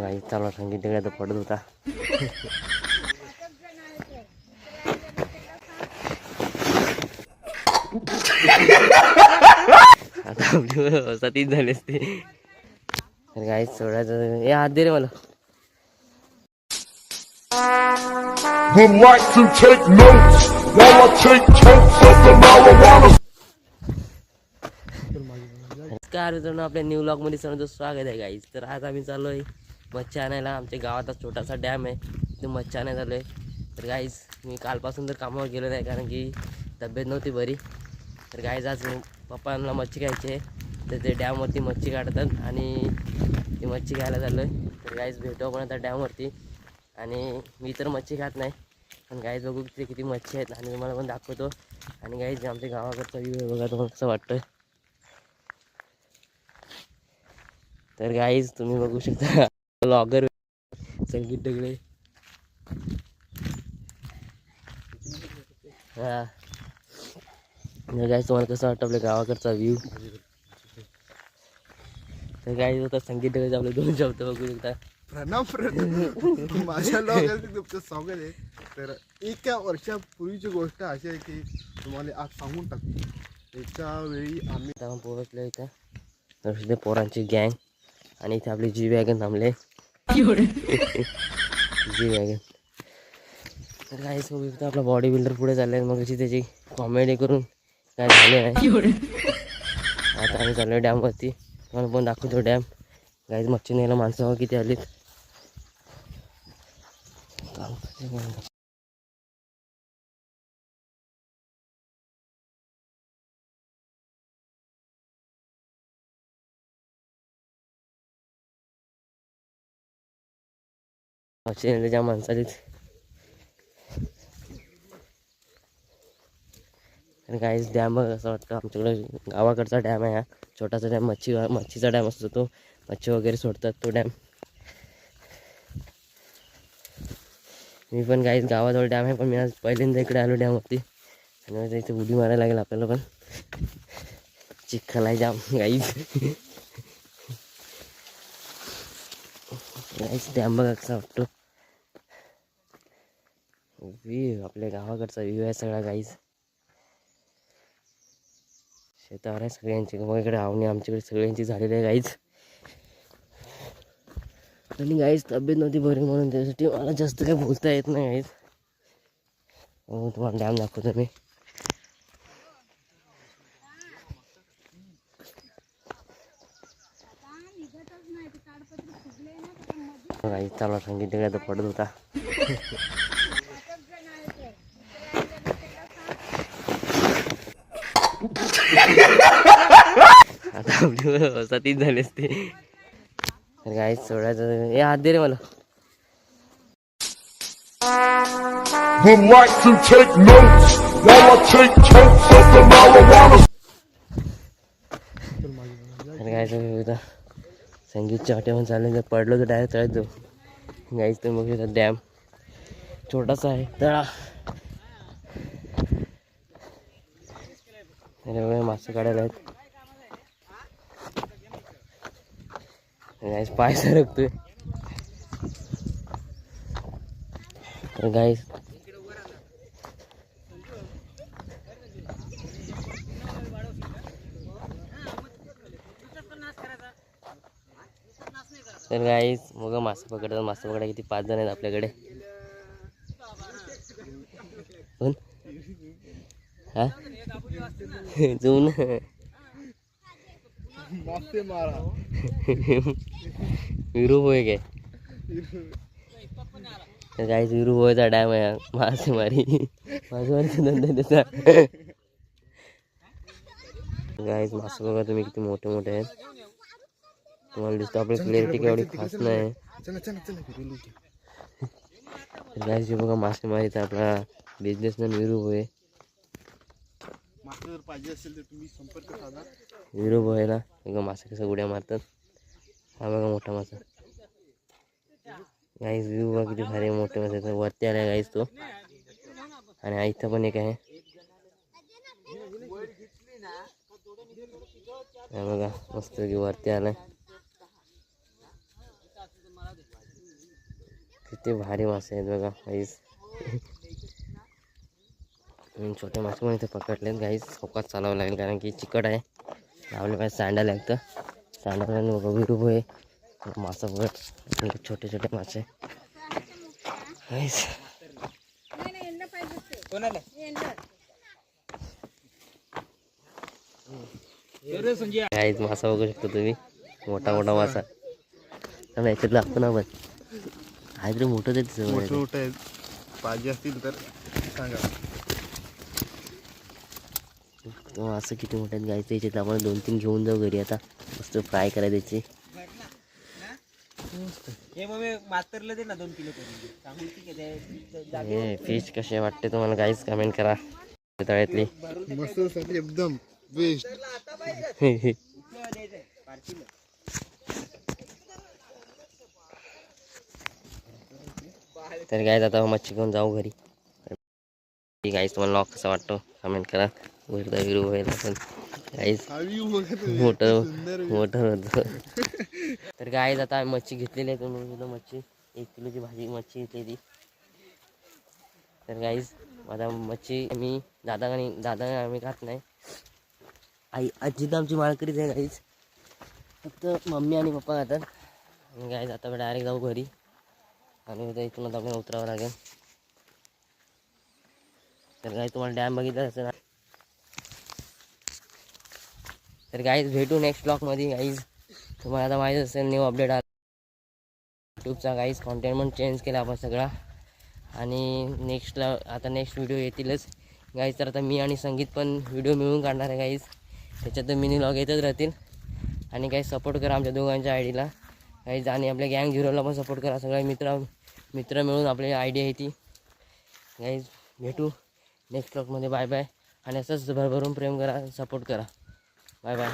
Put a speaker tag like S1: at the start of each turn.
S1: काही चालू सांगितलं तर पडत होता. आता आपली तीच झाली असते. तर काही सोडायचं हे हात दे रे मला. नमस्कार मित्रांनो आपल्या न्यू मध्ये सर्वांचं स्वागत आहे गाईज तर आज आम्ही चाललो आहे मच्छी आणायला. आमच्या गावातच छोटासा डॅम आहे. ते मच्छी आणायला आलो आहे तर गाईज मी कालपासून तर कामावर गेलो नाही कारण की तब्येत नव्हती बरी. तर गाईज आज पप्पांना मच्छी खायची आहे. तर ते डॅमवरती मच्छी काढतात आणि ती मच्छी घ्यायला चाललो आहे तर गाईज भेटू पण आता डॅमवरती. आणि मी तर मच्छी खात नाही. पण गाईज बघू तिथे किती मच्छी आहेत आणि तुम्हाला पण दाखवतो. आणि गाईज आमच्या गावाकडचा व्ह्यू आहे बघा तुम्हाला कसं वाटतं तर गाईज तुम्ही बघू शकता. ब्लॉगर संगीत डगळे हा. गाईज तुम्हाला कसं वाटतं आपल्या गावाकडचा व्ह्यू तर गाईज आता संगीत डगळे आपले दोन शब्द बघू शकता.
S2: प्रणव प्रणव. माझ्या लोकांचं तुमचं स्वागत आहे. तर एका वर्षापूर्वीची गोष्ट अशी आहे की तुम्हाला आज सांगून टाकतो. एका वेळी आम्ही
S1: पोहोचलो इथं. पोरांची गँग आणि इथे आपली जी वॅगन थांबले. जी वॅगन तर आपला बॉडी बिल्डर पुढे चाललाय. मग अशी त्याची कॉमेडी करून काय झाले नाही. आता आम्ही चाललो डॅमवरती मला पण दाखवतो डॅम गाईज मच्छी न्यायला माणसं किती आलीत. मच्छी ज्या माणसं आणि काहीच डॅम बघ असं वाटतं. आमच्याकडे गावाकडचा डॅम आहे हा. छोटासा डॅम मच्छी मच्छीचा डॅम असतो तो. मच्छी वगैरे सोडतात तो डॅम मी पण काहीच गावाजवळ डॅम आहे पण मी आज पहिल्यांदा इकडे आलो डॅमवरती आणि इथे उडी मारायला लागेल आपल्याला पण. चिखल आहे जाम गाईज गाईच डॅम बघा कसा वाटतो व्ह्यू आपल्या गावाकडचा व्ह्यू आहे सगळा गाईज शेतावर आहे सगळ्यांची. मग इकडे आवणी आमच्याकडे सगळ्यांची झालेली आहे गाईज आणि गाईच तब्येत नव्हती बरी म्हणून त्यासाठी मला जास्त काही बोलता येत नाही गाईच हो तुम्हाला डॅम दाखवतो मी. गाईज चालू सांगितलं तर पडत होता. आता आपली व्यवस्था तीच झाली असते. तर गाईच सोडायचं हे हात दे रे मला.
S3: Would like to take notes while I take totes of the marijuana.
S1: तर गायचं होता संगीतच्या हॉटेलवर चाललं तर पडलो तर डायरेक्ट तळ्यात जाऊ. गाईच तर मग डॅम छोटासा आहे. तळा. त्याच्यामुळे मासे काढायला आहेत. गाईस पाय सरकतोय. तर गाईस तर गाईस मग मासे पकडतात. मासे पकडा किती पाच जण आहेत आपल्याकडे. कोण? हा? जाऊ ना
S2: मासे मारा
S1: विरू होय काय तर काहीच विरू होयचा डॅम आहे मासेमारी मासेमारीचा धंदा त्याचा. गाईच मासे बघा तुम्ही किती मोठे मोठे आहेत. तुम्हाला दिसतं आपली क्लिअरिटी एवढी खास नाही. तर गाईच बघा मासेमारीचा आपला बिझनेसमॅन विरू होय
S2: मासे जर पाहिजे असेल तर तुम्ही संपर्क साधा.
S1: विरू होयला बघा मासे कसं उड्या मारतात. हा बघा मोठा मासा. गाईस व्ह्यू बघा किती भारी मोठे मासे आहेत. वरती आलाय गाईस तो. आणि हा इथं पण एक आहे. हा बघा मस्त की वरती आलाय. किती भारी मासे आहेत बघा गाईस छोटे मासे पण इथे पकडलेत गाईस चौकात चालावं लागेल कारण की चिकट आहे लावले पाहिजे सँडल लागतं सँडल बघा विरूभ आहे मासा आणि छोटे छोटे मासे। काहीच मासा बघू शकतो तुम्ही मोठा मोठा मासा। त्याला याच्यात लागतो पण काहीतरी मोठं ते दिसत
S2: मोठे मोठे आहेत पाहिजे असतील तर सांगा.
S1: तो असं किती मोठे आहेत गायचं याच्यात आपण दोन तीन घेऊन जाऊ घरी. आता मस्त फ्राय करा त्याची
S4: हे आहे
S1: हे फिश कसे वाटते तुम्हाला? गाईच कमेंट करा. तळ्यातली.
S2: एकदम. बेस्ट
S1: तर गायच आता मच्छी घेऊन जाऊ घरी. गाईस तुम्हाला लॉक कसा वाटतो कमेंट करा. वरदा विरू
S2: हवी बघत
S1: मोठं मोठं होतं. तर गाईज आता आम्ही मच्छी घेतलेली आहे. तुम्ही बघितलं मच्छी? एक किलोची भाजी मच्छी घेतली ती तर गाईज माझा मच्छी मी दादा आणि दादा आम्ही खात नाही. आई आजी तर आमची माळकरीच आहे गाईज फक्त मम्मी आणि पप्पा खातात. आणि गाईज आता डायरेक्ट जाऊ घरी. आणि उद्या इथून आता आपल्याला उतरावं लागेल. तर गाईज तुम्हाला डॅम बघितलं असेल तर गाईज भेटू नेक्स्ट ब्लॉगमध्ये गाईज तुम्हाला आता माहीत असेल न्यू अपडेट आला. यूट्यूबचा गाईज कॉन्टेंट पण चेंज केला आपण सगळा. आणि नेक्स्टला आता नेक्स्ट व्हिडिओ येतीलच. गाईज तर आता मी आणि संगीत पण व्हिडिओ मिळून काढणार आहे गाईज त्याच्यात मिनी लॉग येतच राहतील. आणि काही सपोर्ट करा आमच्या दोघांच्या आय डीला काहीच आणि आपल्या गँग झिरोला पण सपोर्ट करा सगळ्या मित्र मित्र मिळून आपली आयडिया येते गाईज भेटू. नेक्स्ट ब्लॉकमध्ये बाय बाय आणि असंच भरभरून प्रेम करा सपोर्ट करा. Bye bye